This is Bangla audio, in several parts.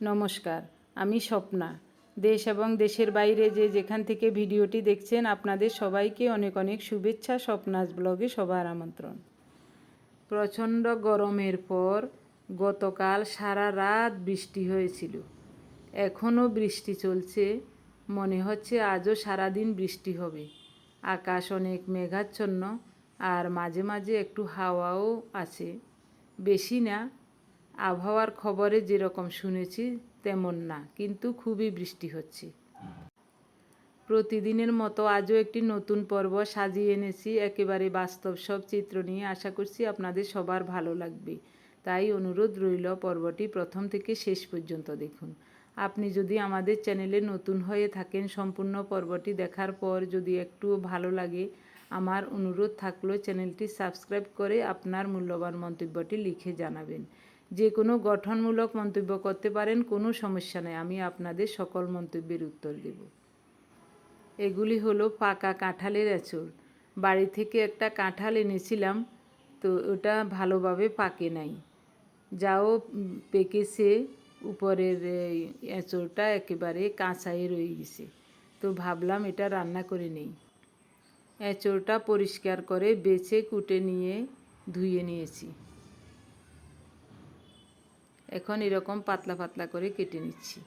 নমস্কার, আমি স্বপ্না। দেশ এবং দেশের বাইরে যে যেখান থেকে ভিডিওটি দেখছেন, আপনাদের সবাইকে অনেক অনেক শুভেচ্ছা, স্বপ্নাস ব্লগে সবার আমন্ত্রণ। প্রচণ্ড গরমের পর গতকাল সারা রাত বৃষ্টি হয়েছিল। এখনও বৃষ্টি চলছে, মনে হচ্ছে আজও সারাদিন বৃষ্টি হবে। আকাশ অনেক মেঘাচ্ছন্ন আর মাঝে মাঝে একটু হাওয়াও আছে। বেশি না আবহাওয়ার খবরে যেরকম শুনেছি, তেমন না, কিন্তু খুবই বৃষ্টি হচ্ছে। প্রতিদিনের মতো আজও একটি নতুন পর্ব সাজিয়ে এনেছি, একেবারে বাস্তব সব চিত্র নিয়ে। আশা করছি আপনাদের সবার ভালো লাগবে। তাই অনুরোধ রইল পর্বটি প্রথম থেকে শেষ পর্যন্ত দেখুন। আপনি যদি আমাদের চ্যানেলে নতুন হয়ে থাকেন, সম্পূর্ণ পর্বটি দেখার পর যদি একটু ভালো লাগে, আমার অনুরোধ থাকল চ্যানেলটি সাবস্ক্রাইব করে আপনার মূল্যবান মন্তব্যটি লিখে জানাবেন। যে কোনো গঠনমূলক মন্তব্য করতে পারেন, কোনো সমস্যা নেই। আমি আপনাদের সকল মন্তব্যের উত্তর দেব। এগুলি হলো পাকা কাঁঠালের এঁচড়। বাড়ি থেকে একটা কাঁঠাল এনেছিলাম, তো ওটা ভালোভাবে পাকে নাই। যাও, পেকেছে, উপরের এঁচড়টা একেবারে কাঁচাই রয়ে গেছে। তো ভাবলাম এটা রান্না করে নেই। এঁচড়টা পরিষ্কার করে বেছে কুটে নিয়ে ধুয়ে নিয়েছি। এখন এরকম পাতলা পাতলা করে কেটে নিচ্ছি।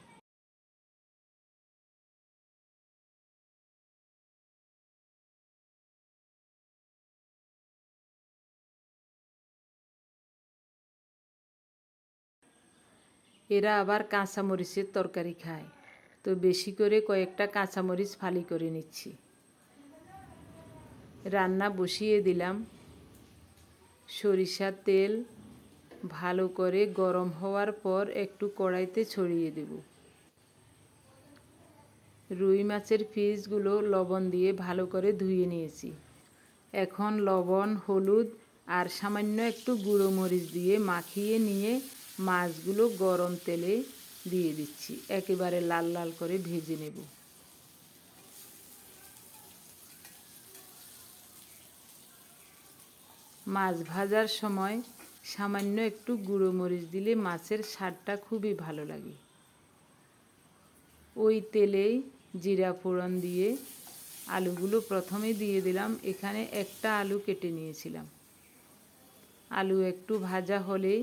এরা আবার কাঁচামরিচের তরকারি খায়। তো বেশি করে কয়েকটা কাঁচামরিচ ফালি করে নিচ্ছি। রান্না বসিয়ে দিলাম। সরিষার তেল ভালো করে গরম হওয়ার পর একটু কড়াইতে ছড়িয়ে দেব। রুই মাছের পিসগুলো লবণ দিয়ে ভালো করে ধুয়ে নিয়েছি। এখন লবণ, হলুদ আর সামান্য একটু গুঁড়ো মরিচ দিয়ে মাখিয়ে নিয়ে মাছগুলো গরম তেলে দিয়ে দিচ্ছি। একেবারে লাল লাল করে ভেজে নেব। মাছ ভাজার সময় সামান্য একটু গুঁড়ো মরিচ দিলে মাছের স্বাদটা খুবই ভালো লাগে। ওই তেলেই জিরা ফোড়ন দিয়ে আলুগুলো প্রথমে দিয়ে দিলাম, এখানে একটা আলু কেটে নিয়েছিলাম। আলু একটু ভাজা হলে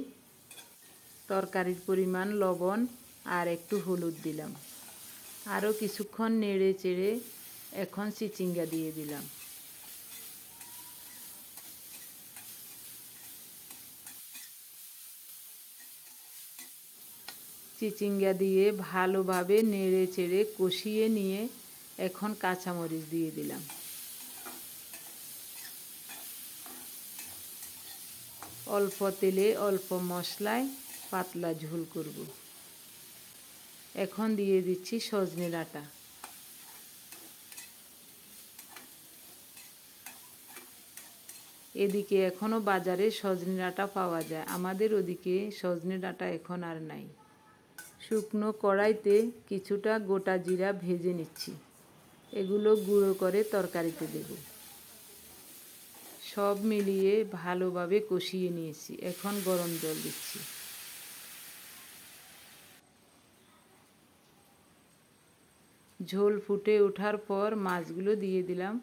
তরকারির পরিমাণ লবণ আর একটু হলুদ দিলাম। আরও কিছুক্ষণ নেড়ে চেড়ে এখন চিচিঙ্গা দিয়ে দিলাম। চিচিঙ্গা দিয়ে ভালোভাবে নেড়ে চেড়ে কষিয়ে নিয়ে এখন কাঁচামরিচ দিয়ে দিলাম। অল্প তেলে অল্প মশলায় পাতলা ঝোল করব। এখন দিয়ে দিচ্ছি সজনে ডাঁটা। এদিকে এখনও বাজারে সজনে ডাঁটা পাওয়া যায়। আমাদের ওদিকে সজনে ডাঁটা এখন আর নাই। শুকনো কড়াইতে কিছুটা গোটা জিরা ভেজে নিচ্ছি। এগুলো গুঁড়ো করে তরকারিতে দেব। সব মিলিয়ে ভালোভাবে কষিয়ে নিয়েছি। এখন গরম জল দিচ্ছি। ঝোল ফুটে ওঠার পর মাছগুলো দিয়ে দিলাম।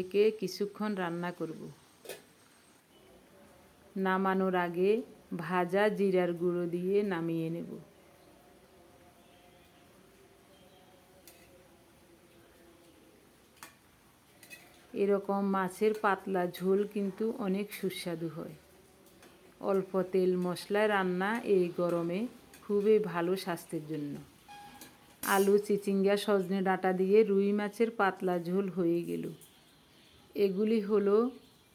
ঢেকে কিছুক্ষণ রান্না করব। নামানোর আগে ভাজা জিরার গুঁড়ো দিয়ে নামিয়ে নেব। এরকম মাছের পাতলা ঝোল কিন্তু অনেক সুস্বাদু হয়। অল্প তেল মশলায় রান্না এই গরমে খুবই ভালো স্বাস্থ্যের জন্য। আলু, চিচিঙ্গা, সজনে ডাঁটা দিয়ে রুই মাছের পাতলা ঝোল হয়ে গেল। এগুলি হলো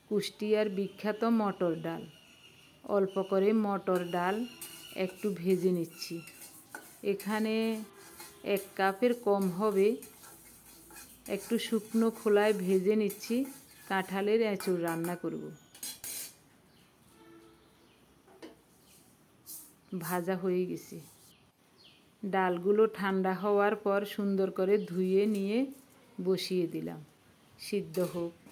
কুষ্টিয়ার বিখ্যাত মটর ডাল। অল্প করে মটর ডাল একটু ভেজে নিচ্ছি। এখানে এক কাপের কম হবে। একটু শুকনো খোলায় ভেজে নিচ্ছি। কাঁঠালের এঁচড় রান্না করব। ভাজা হয়ে গেছে। ডালগুলো ঠান্ডা হওয়ার পর সুন্দর করে ধুয়ে নিয়ে বসিয়ে দিলাম। সিদ্ধ হোক।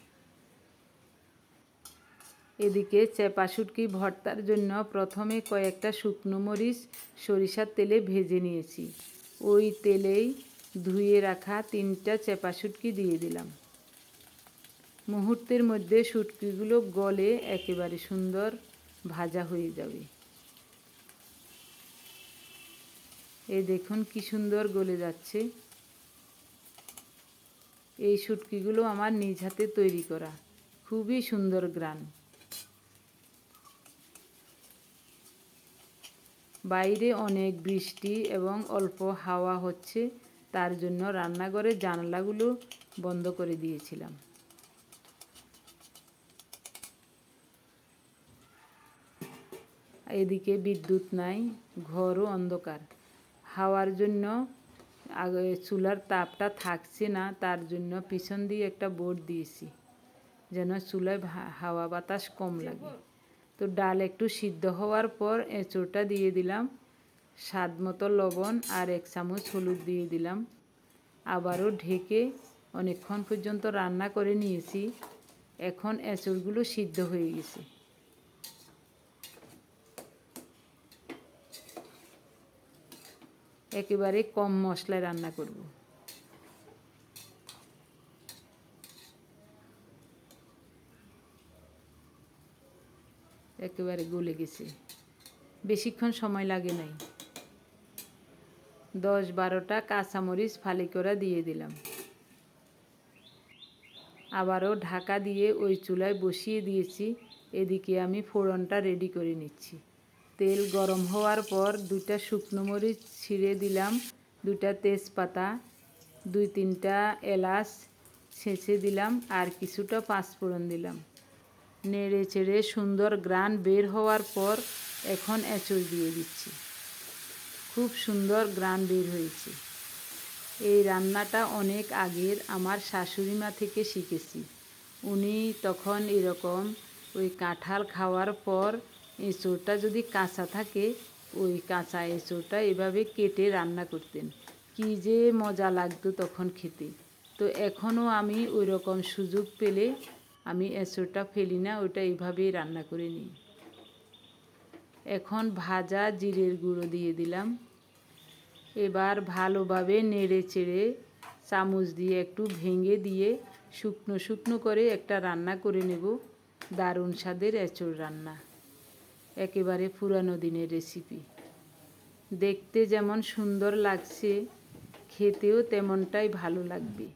এদিকে চেপা শুটকি ভর্তার জন্য প্রথমে কয়েকটা শুকনো মরিচ, সরিষার তেলে ভেজে নিয়েছি। ওই তেলেই ধুয়ে রাখা তিনটা চেপা শুটকি দিয়ে দিলাম। মুহূর্তের মধ্যে শুটকিগুলো গলে একেবারে সুন্দর ভাজা হয়ে যাবে। এই দেখুন কি সুন্দর গলে যাচ্ছে। এই শুটকিগুলো আমার নিজ হাতে তৈরি করা। খুবই সুন্দর গ্রান। বাইরে অনেক বৃষ্টি এবং অল্প হাওয়া হচ্ছে, তার জন্য রান্নাঘরের জানলাগুলো বন্ধ করে দিয়েছিলাম। এদিকে বিদ্যুৎ নাই, ঘরও অন্ধকার। হাওয়ার জন্য চুলার তাপটা থাকছে না, তার জন্য পিছন দিয়ে একটা বোর্ড দিয়েছি, যেন চুলায় হাওয়া বাতাস কম লাগে। তো ডাল একটু সিদ্ধ হওয়ার পর এঁচোড়টা দিয়ে দিলাম। স্বাদ মতো লবণ আর এক চামচ হলুদ দিয়ে দিলাম। আবারও ঢেকে অনেকক্ষণ পর্যন্ত রান্না করে নিয়েছি। এখন এঁচড়গুলো সিদ্ধ হয়ে গেছে। একেবারে কম মশলায় রান্না করব। একেবারে গলে গেছে। বেশিক্ষণ সময় লাগে নাই। দশ বারোটা কাঁচামরিচ ফালি করে দিয়ে দিলাম। আবারও ঢাকা দিয়ে ওই চুলায় বসিয়ে দিয়েছি। এদিকে আমি ফোড়নটা রেডি করে নিচ্ছি। তেল গরম হওয়ার পর দুইটা শুকনো মরিচ ছিঁড়ে দিলাম। দুইটা তেজপাতা, দুই তিনটা এলাচ ছেঁচে দিলাম আর কিছুটা পাঁচফোড়ন দিলাম। নেড়ে চেড়ে সুন্দর গ্রান বের হওয়ার পর এখন এঁচড় দিয়ে দিচ্ছি। খুব সুন্দর গ্রান বের হয়েছে। এই রান্নাটা অনেক আগের আমার শাশুড়ি মা থেকে শিখেছি। উনি তখন এরকম ওই কাঁঠাল খাওয়ার পর এঁচোড়টা যদি কাঁচা থাকে, ওই কাঁচা এঁচোড়টা এভাবে কেটে রান্না করতেন। কি যে মজা লাগতো তখন খেতে। তো এখনও আমি ওই রকম সুযোগ পেলে আমি এঁচোড়টা ফেলি না ওটা এইভাবেই রান্না করে নিই। এখন ভাজা জিরের গুঁড়ো দিয়ে দিলাম। এবার ভালোভাবে নেড়ে চেড়ে চামচ দিয়ে একটু ভেঙে দিয়ে শুকনো শুকনো করে একটা রান্না করে নেব। দারুণ স্বাদের এঁচড় রান্না। একেবারে পুরানো দিনের রেসিপি। দেখতে যেমন সুন্দর লাগছে, খেতেও তেমনটাই ভালো লাগবে।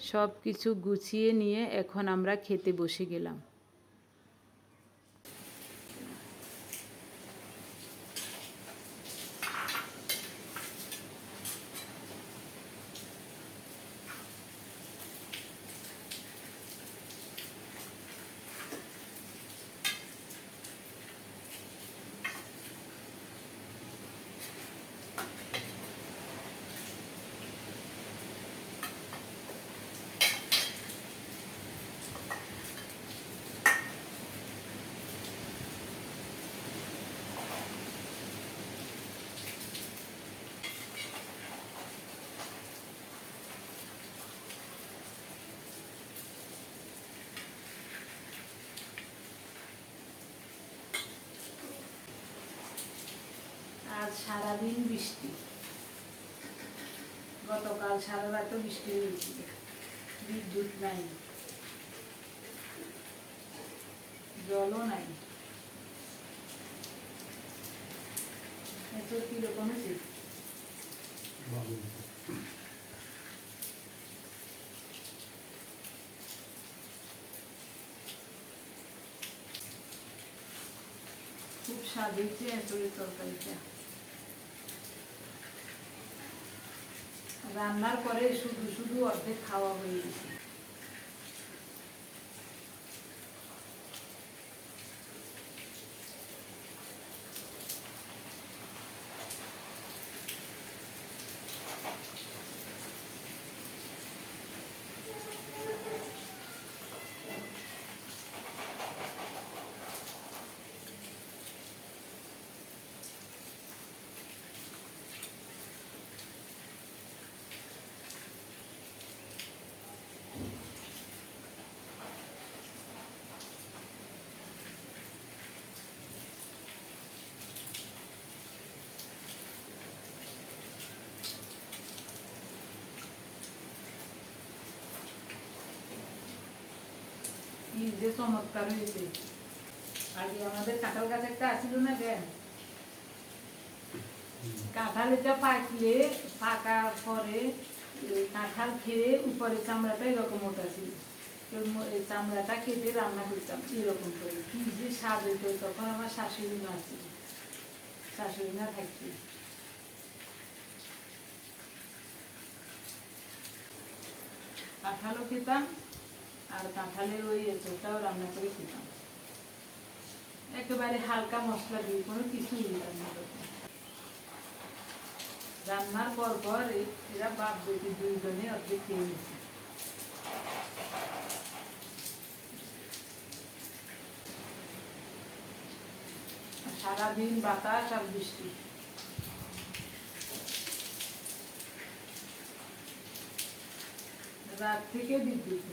সব কিছু গুছিয়ে নিয়ে এখন আমরা খেতে বসে গেলাম। সারাদিন বৃষ্টি। গতকাল সারা রাত বৃষ্টি হয়েছিল বিদ্যুৎ নাই। জলও নাই। এত কীরকম খুব স্বাদ হয়েছে এঁচড়ের তরকারিটা। রান্নার পরে শুধু শুধু অর্ধেক খাওয়া হয়ে গেছে। যে চমৎকার হয়েছে। আগে আমাদের কাঁঠাল গাছ একটা আছিল না কেন? কাঁঠাল এটা পাকলে পাকার পরে কাঁঠাল খেয়ে উপরে চামড়াটা এরকম ওটা চামড়াটা কেটে রান্না করতাম এরকম করে। কি যে স্বাদ হইতো, তখন আমার শাশুড়ি মা ছিল। শাশুড়ি মা থাকতো কাঁঠালও খেতাম আর কাঁঠালের ওই এঁচোড়টাও রান্না করে খেতাম একেবারে হালকা মশলা দিয়ে, কোনো কিছুই রান্না করতাম রান্নার পর পর এরা বাপ বেটি দুইজনে অর্ধেক খেয়ে নিয়েছে। সারাদিন বাতাস আর বৃষ্টি। রাত থেকে বিদ্যুৎ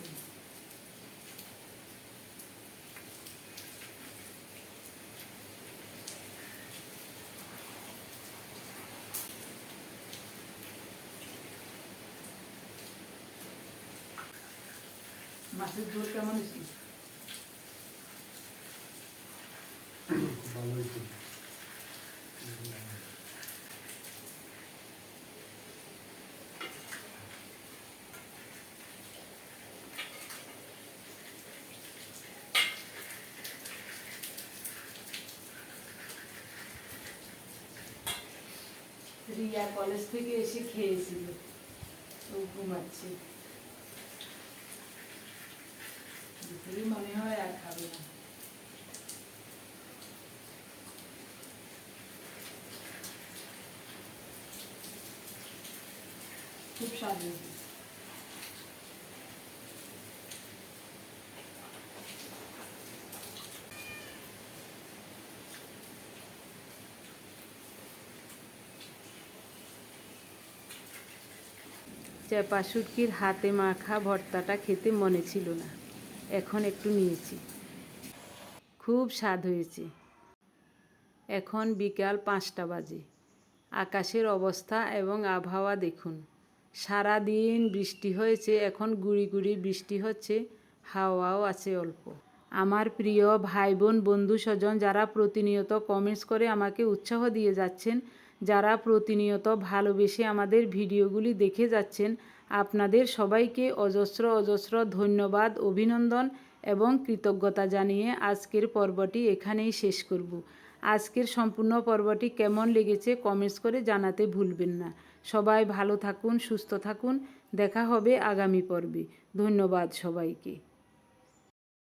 মাছের ঝোল কেমন হয়েছে? ভালো হয়েছে। রিয়া কলেজ থেকে এসে খেয়েছিল। ও ঘুমাচ্ছে দুপুরে মনে হয় আর খাবে না খুব স্বাদ চেপা শুটকির হাতে মাখা ভর্তাটা খেতে মনে ছিল না। এখন একটু নিয়েছি। খুব স্বাদ হয়েছে। এখন বিকাল পাঁচটা বাজে। আকাশের অবস্থা এবং আবহাওয়া দেখুন। সারা দিন বৃষ্টি হয়েছে, এখন গুড়ি গুড়ি বৃষ্টি হচ্ছে, হাওয়াও আছে অল্প। আমার প্রিয় ভাই বোন বন্ধু স্বজন যারা প্রতিনিয়ত কমেন্টস করে আমাকে উৎসাহ দিয়ে যাচ্ছেন, যারা প্রতিনিয়ত ভালোবেসে আমাদের ভিডিওগুলি দেখে যাচ্ছেন, আপনাদের সবাইকে অজস্র অজস্র ধন্যবাদ, অভিনন্দন এবং কৃতজ্ঞতা জানিয়ে আজকের পর্বটি এখানেই শেষ করব। আজকের সম্পূর্ণ পর্বটি কেমন লেগেছে কমেন্টস করে জানাতে ভুলবেন না। সবাই ভালো থাকুন সুস্থ থাকুন। দেখা হবে আগামী পর্বে। ধন্যবাদ সবাইকে।